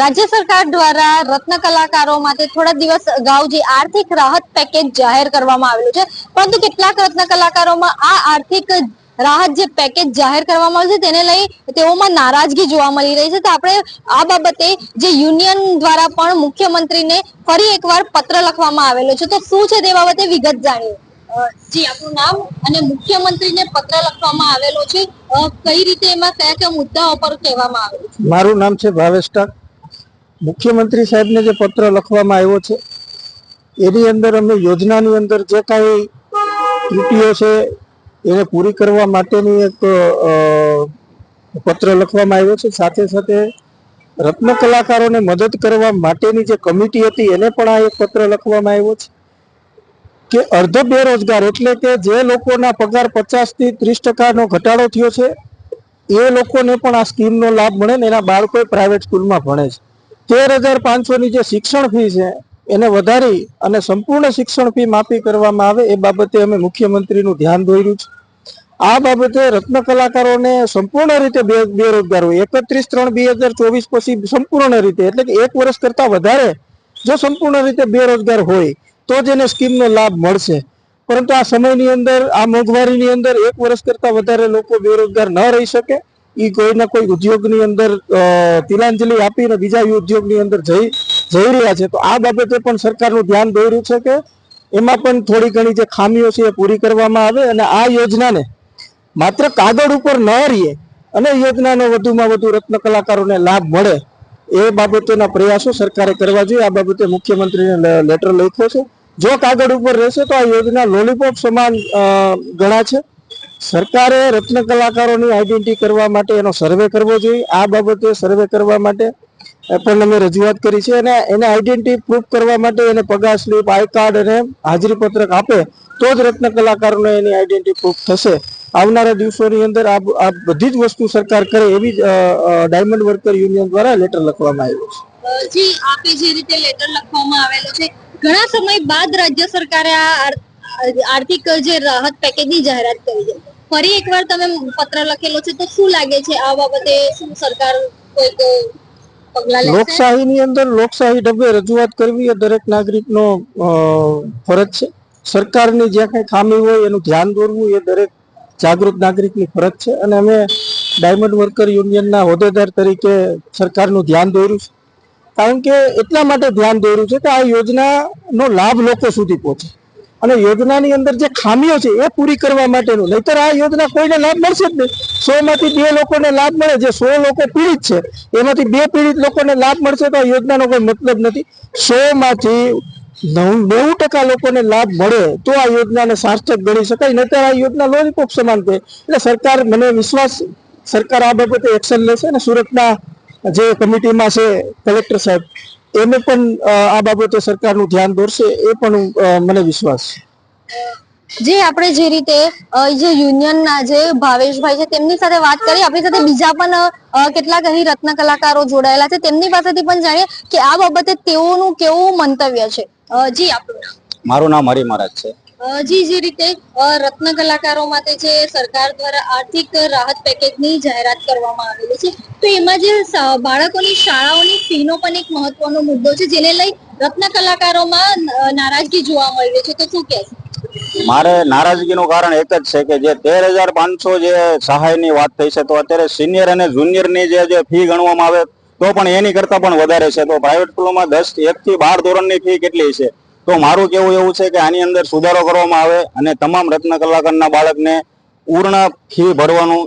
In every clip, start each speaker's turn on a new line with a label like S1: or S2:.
S1: રાજ્ય સરકાર દ્વારા રત્ન કલાકારો માટે થોડા દિવસ અગાઉ જે આર્થિક રાહત પેકેજ જાહેર કરવામાં આવેલું છે, પરંતુ કેટલાક રત્ન કલાકારોમાં આ આર્થિક રાહત જે પેકેજ જાહેર કરવામાં આવ્યું છે, તેને લઈ તેઓમાં નારાજગી જોવા મળી રહી છે. તો આપણે આ બાબતે જે યુનિયન દ્વારા પણ મુખ્યમંત્રીને ફરી એકવાર પત્ર લખવામાં આવેલો છે. તો શું છે તે બાબતે વિગત જાણીએ? જી આપનું નામ અને મુખ્યમંત્રીને પત્ર લખવામાં આવેલો છે. કઈ રીતે એમાં કયા કયા મુદ્દાઓ પર કહેવામાં આવેલું
S2: મારું નામ છે ભાવેશ ટાક. મુખ્યમંત્રી સાહેબને જે પત્ર લખવામાં આવ્યો છે, એની અંદર અમે યોજનાની અંદર જે કાંઈ ત્રુટીઓ છે, એને પૂરી કરવા માટેની એક પત્ર લખવામાં આવ્યો છે. સાથે સાથે રત્ન કલાકારોને મદદ કરવા માટેની જે કમિટી હતી, એને પણ આ એક પત્ર લખવામાં આવ્યો છે કે અર્ધ બેરોજગાર એટલે કે જે લોકોના પગાર પચાસથી ત્રીસ ટકાનો ઘટાડો થયો છે, એ લોકોને પણ આ સ્કીમનો લાભ મળે ને એના બાળકો પ્રાઇવેટ સ્કૂલમાં ભણે છે. તેર હજાર પાંચસોની જે શિક્ષણ ફી છે, એને વધારી અને સંપૂર્ણ શિક્ષણ ફી માફી કરવામાં આવે એ બાબતે અમે મુખ્યમંત્રીનું ધ્યાન દોર્યું છે. આ બાબતે રત્ન કલાકારોને સંપૂર્ણ રીતે બેરોજગાર હોય. એકત્રીસ ત્રણ બે હજાર ચોવીસ પછી સંપૂર્ણ રીતે, એટલે કે એક વર્ષ કરતા વધારે જો સંપૂર્ણ રીતે બેરોજગાર હોય, તો જ એને સ્કીમનો લાભ મળશે. પરંતુ આ સમયની અંદર, આ મોંઘવારીની અંદર એક વર્ષ કરતા વધારે લોકો બેરોજગાર ન રહી શકે. એ કોઈના કોઈ ઉદ્યોગની અંદર તિલાંજલિ આપીને બીજા ઉદ્યોગની અંદર જઈ જઈ રહ્યા છે. તો આ બાબતે પણ સરકારનું ધ્યાન દોર્યું છે કે એમાં પણ થોડી ઘણી જે ખામીઓ છે એ પૂરી કરવામાં આવે અને આ યોજનાને માત્ર કાગળ ઉપર ન રહીએ અને યોજનાનો વધુમાં વધુ રત્ન કલાકારોને લાભ મળે એ બાબતોના પ્રયાસો સરકારે કરવા જોઈએ. આ બાબતે મુખ્યમંત્રીને લેટર લખ્યો છે. જો કાગળ ઉપર રહેશે તો આ યોજના લોલીપોપ સમાન ગણા છે. સરકારે રત્ન કલાકારોની આઈડેન્ટિટી કરવા માટે એનો સર્વે કરવો જોઈએ. આ બાબતે સર્વે કરવા માટે પણ અમે રજૂઆત કરી છે અને એને આઈડેન્ટિટી પ્રૂફ કરવા માટે એને પગાર સ્લીપ આઈ કાર્ડ અને હાજરી પત્રક આપે તો જ રત્ન કલાકારોને એની આઈડેન્ટિટી પ્રૂફ થશે. આવનારા દિવસોની અંદર આ બધી જ વસ્તુ સરકાર કરે એવી જ ડાયમંડ વર્કર યુનિયન દ્વારા લેટર લખવામાં આવ્યો છે.
S1: જી, આપે જે રીતે લેટર લખવામાં આવેલો છે, ઘણા સમય બાદ રાજ્ય સરકારે આ આર્થિક જે રાહત પેકેજની જાહેરાત કરી છે. ફરી એકવાર તમે પત્ર લખેલો છે તો શું લાગે છે આ બાબતે શું સરકાર કોઈક લોકશાહી
S2: ની અંદર લોકશાહી ઢબે રજૂઆત કરવી એ દરેક નાગરિકનો ફરજ છે. સરકારની જ્યાં કઈ ખામી હોય એનું ધ્યાન દોરવું એ દરેક જાગૃત નાગરિકની ફરજ છે. અને અમે ડાયમંડ વર્કર યુનિયનના હોદ્દેદાર તરીકે સરકારનું ધ્યાન દોર્યું છે. કારણ કે એટલા માટે ધ્યાન દોર્યું છે કે આ યોજનાનો લાભ લોકો સુધી પહોંચે. અને યોજનાની અંદર જે ખામીઓ છે એ પૂરી કરવા માટેનું. નહીતર આ યોજના કોઈને લાભ મળશે જ નહીં. સો માંથી બે લોકોને લાભ મળે, જે સો લોકો પીડિત છે, એમાંથી બે પીડિત લોકોને લાભ મળશે તો આ યોજનાનો કોઈ મતલબ નથી. સો માંથી નેવું ટકા લોકોને લાભ મળે તો આ યોજનાને સાર્થક ગણી શકાય. નહીતર આ યોજના લોલીપોપ સમાન છે એટલે સરકાર, મને વિશ્વાસ, સરકાર આ બાબતે એક્શન લેશે અને સુરતના જે કમિટીમાં છે કલેક્ટર સાહેબ એને પણ આ બાબતે સરકારનું ધ્યાન દોરશે એ પણ મને વિશ્વાસ છે.
S1: જે આપણે જે રીતે જે યુનિયનના જે ભાવેશભાઈ છે તેમની સાથે વાત કરી આપણી સાથે બીજા પણ કેટલાક અહીં રત્ન કલાકારો જોડાયેલા છે તેમની પાસેથી પણ જાણીએ કે આ બાબતે તેઓનું કેવું મંતવ્ય છે? જી આપણું
S3: મારું નામ હરિ મહારાજ છે.
S1: જી, જે રીતે રત્ન કલાકારો માટે જે સરકાર દ્વારા આર્થિક રાહત પેકેજની જાહેરાત કરવામાં આવેલી છે. તો એમાં જે બાળકોની શાળાઓની ફીનો પણ એક મહત્વનો મુદ્દો છે, જેને લઈ રત્ન કલાકારોમાં નારાજગી જોવા મળી છે. તો શું કહેશો?
S3: મારે નારાજગીનું કારણ એક જ છે કે જે તેર હજાર પાંચસો જે સહાયની વાત થઈ છે, તો અત્યારે સિનિયર અને જુનિયરની જે જે ફી ગણવામાં આવે, તો પણ એની કરતા પણ વધારે છે. તો પ્રાઇવેટ સ્કૂલોમાં દસ એક થી બાર ધોરણની ફી કેટલી છે? તો મારું કેવું એવું છે કે આની અંદર સુધારો કરવામાં આવે અને તમામ રત્ન કલાકારના બાળકને પૂર્ણ ફી ભરવાનું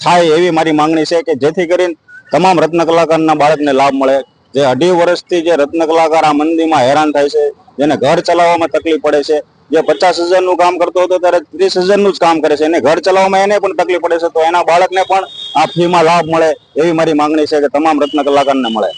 S3: થાય એવી મારી માંગણી છે કે જેથી કરીને તમામ રત્ન કલાકારના બાળકને લાભ મળે. જે અઢી વર્ષથી જે રત્ન કલાકાર આ મંદીમાં હેરાન થાય છે, જેને ઘર ચલાવવામાં તકલીફ પડે છે, જે પચાસ હજારનું કામ કરતો હતો ત્યારે ત્રીસ હજારનું જ કામ કરે છે, એને ઘર ચલાવવામાં એને પણ તકલીફ પડે છે, તો એના બાળકને પણ આ ફીમાં લાભ મળે એવી મારી માંગણી છે કે તમામ રત્ન કલાકારને મળે.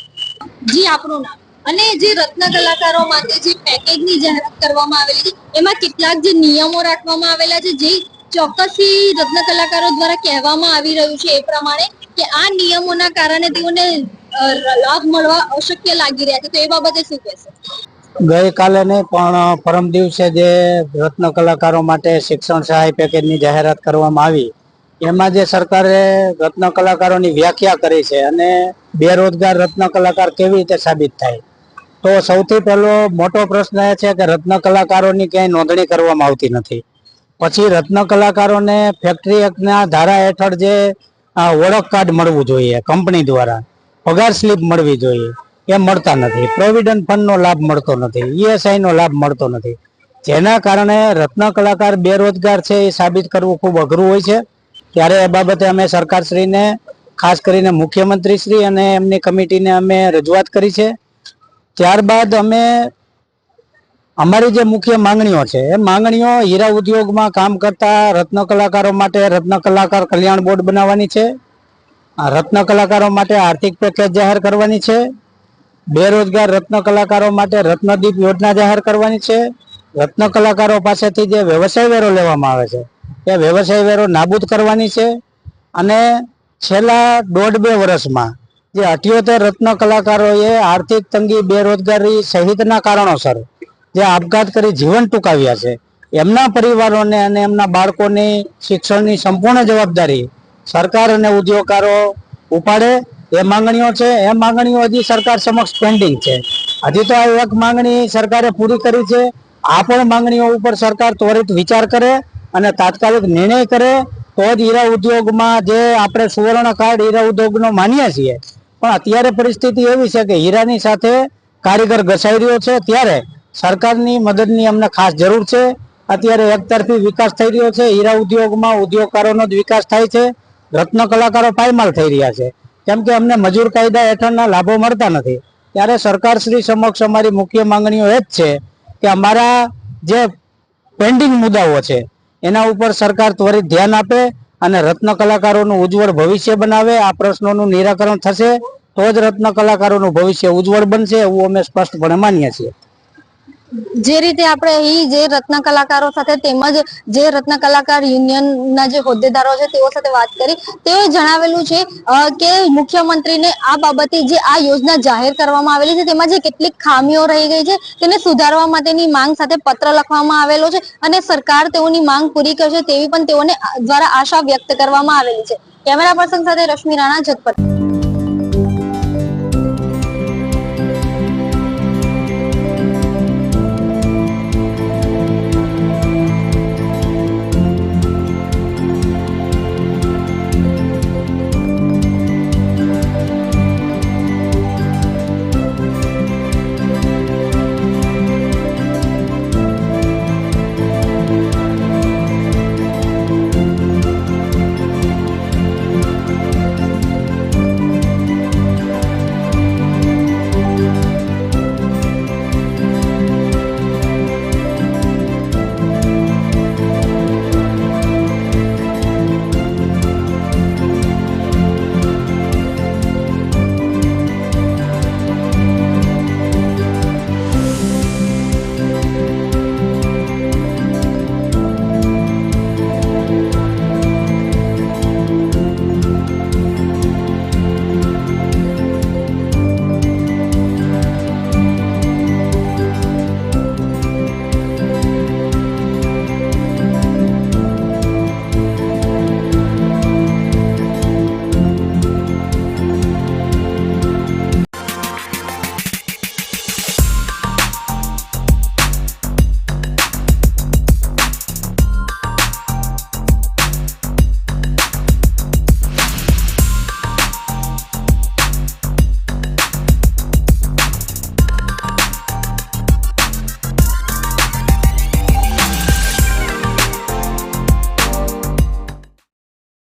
S1: જી આપણું નામ? અને જે રત્ન કલાકારો માટે જે પેકેજની જાહેરાત કરવામાં આવેલી છે એમાં કેટલાક જે નિયમો રાખવામાં આવેલા છે, જે ચોક્કસથી રત્ન કલાકારો દ્વારા કહેવામાં આવી રહ્યું છે એ પ્રમાણે કે આ નિયમોના કારણે તેઓને લાભ મળવા અશક્ય લાગી રહ્યા છે. તો એ બાબતે શું કહેશો?
S4: ગઈકાલે નહીં, પણ, પરમ દિવસે જે રત્ન કલાકારો માટે શિક્ષણ સહાય પેકેજની જાહેરાત કરવામાં આવી, એમાં જે સરકારે રત્ન કલાકારોની વ્યાખ્યા કરી છે અને બેરોજગાર રત્ન કલાકાર કેવી રીતે સાબિત થાય? તો સૌથી પહેલો મોટો પ્રશ્ન એ છે કે રત્ન કલાકારોની ક્યાંય નોંધણી કરવામાં આવતી નથી. પછી રત્ન કલાકારોને ફેક્ટરી એક્ટના ધારા હેઠળ જે ઓળખ કાર્ડ મળવું જોઈએ કંપની દ્વારા, પગાર સ્લીપ મળવી જોઈએ, એ મળતા નથી. પ્રોવિડન્ટ ફંડનો લાભ મળતો નથી ઈએસઆઈ નો લાભ મળતો નથી. જેના કારણે રત્ન કલાકાર બેરોજગાર છે એ સાબિત કરવું ખૂબ અઘરું હોય છે. ત્યારે એ બાબતે અમે સરકારશ્રીને, ખાસ કરીને મુખ્યમંત્રીશ્રી અને એમની કમિટીને અમે રજૂઆત કરી છે. ત્યારબાદ અમે અમારી જે મુખ્ય માંગણીઓ છે, એ માંગણીઓ હીરા ઉદ્યોગમાં કામ કરતા રત્ન કલાકારો માટે રત્ન કલાકાર કલ્યાણ બોર્ડ બનાવવાની છે, રત્ન કલાકારો માટે આર્થિક પેકેજ જાહેર કરવાની છે, બેરોજગાર રત્ન કલાકારો માટે રત્નદીપ યોજના જાહેર કરવાની છે, રત્ન કલાકારો પાસેથી જે વ્યવસાય વેરો લેવામાં આવે છે, એ વ્યવસાય વેરો નાબૂદ કરવાની છે અને છેલ્લા દોઢ બે વર્ષમાં જે અઠ્યોતેર રત્ન કલાકારોએ આર્થિક તંગી, બેરોજગારી સહિતના કારણોસર જે આપઘાત કરી જીવન ટૂંકાવ્યા છે, એમના પરિવારોને અને એમના બાળકોની શિક્ષણની સંપૂર્ણ જવાબદારી સરકાર અને ઉદ્યોગકારો ઉપાડે, એ માંગણીઓ છે. એ માંગણીઓ હજી સરકાર સમક્ષ પેન્ડિંગ છે. હજી તો આ એક માંગણી સરકારે પૂરી કરી છે. આ પણ માંગણીઓ ઉપર સરકાર ત્વરિત વિચાર કરે અને તાત્કાલિક નિર્ણય કરે. તો જ હીરા ઉદ્યોગમાં જે આપણે સુવર્ણ કાર્ડ હીરા ઉદ્યોગનો માનીએ છીએ પણ અત્યારે પરિસ્થિતિ એવી છે કે હીરાની સાથે કારીગર ઘસાઈ રહ્યો છે. ત્યારે સરકારની મદદની અમને ખાસ જરૂર છે. અત્યારે એકતરફી વિકાસ થઈ રહ્યો છે. હીરા ઉદ્યોગમાં ઉદ્યોગકારોનો જ વિકાસ થાય છે. રત્ન કલાકારો પાયમાલ થઈ રહ્યા છે. કેમ કે અમને મજૂર કાયદા હેઠળના લાભો મળતા નથી. ત્યારે સરકાર શ્રી સમક્ષ અમારી મુખ્ય માંગણીઓ એ જ છે કે અમારા જે પેન્ડિંગ મુદ્દાઓ છે, એના ઉપર સરકાર ત્વરિત ધ્યાન આપે અને રત્ન કલાકારોનું ઉજ્જવળ ભવિષ્ય બનાવે, આ પ્રશ્નોનું નિરાકરણ થશે, તો જ રત્ન કલાકારોનું ભવિષ્ય ઉજ્જવળ બનશે, એવું અમે સ્પષ્ટપણે માનીએ છીએ.
S1: જે રીતે આપણે અહીં જે રત્ન કલાકારો સાથે તેમજ જે રત્ન કલાકાર યુનિયનના જે હોદ્દેદારો છે, તેઓ સાથે વાત કરી, તેઓએ જણાવેલું છે કે મુખ્યમંત્રીને આ બાબતે જે આ યોજના જાહેર કરવામાં આવેલી છે, તેમાં જે કેટલીક ખામીઓ રહી ગઈ છે, તેને સુધારવા માટેની માંગ સાથે પત્ર લખવામાં આવેલો છે અને સરકાર તેઓની માંગ પૂરી કરશે તેવી પણ તેઓને દ્વારા આશા વ્યક્ત કરવામાં આવેલી છે. કેમેરા પર્સન સાથે રશ્મિ રાણા, જગપત.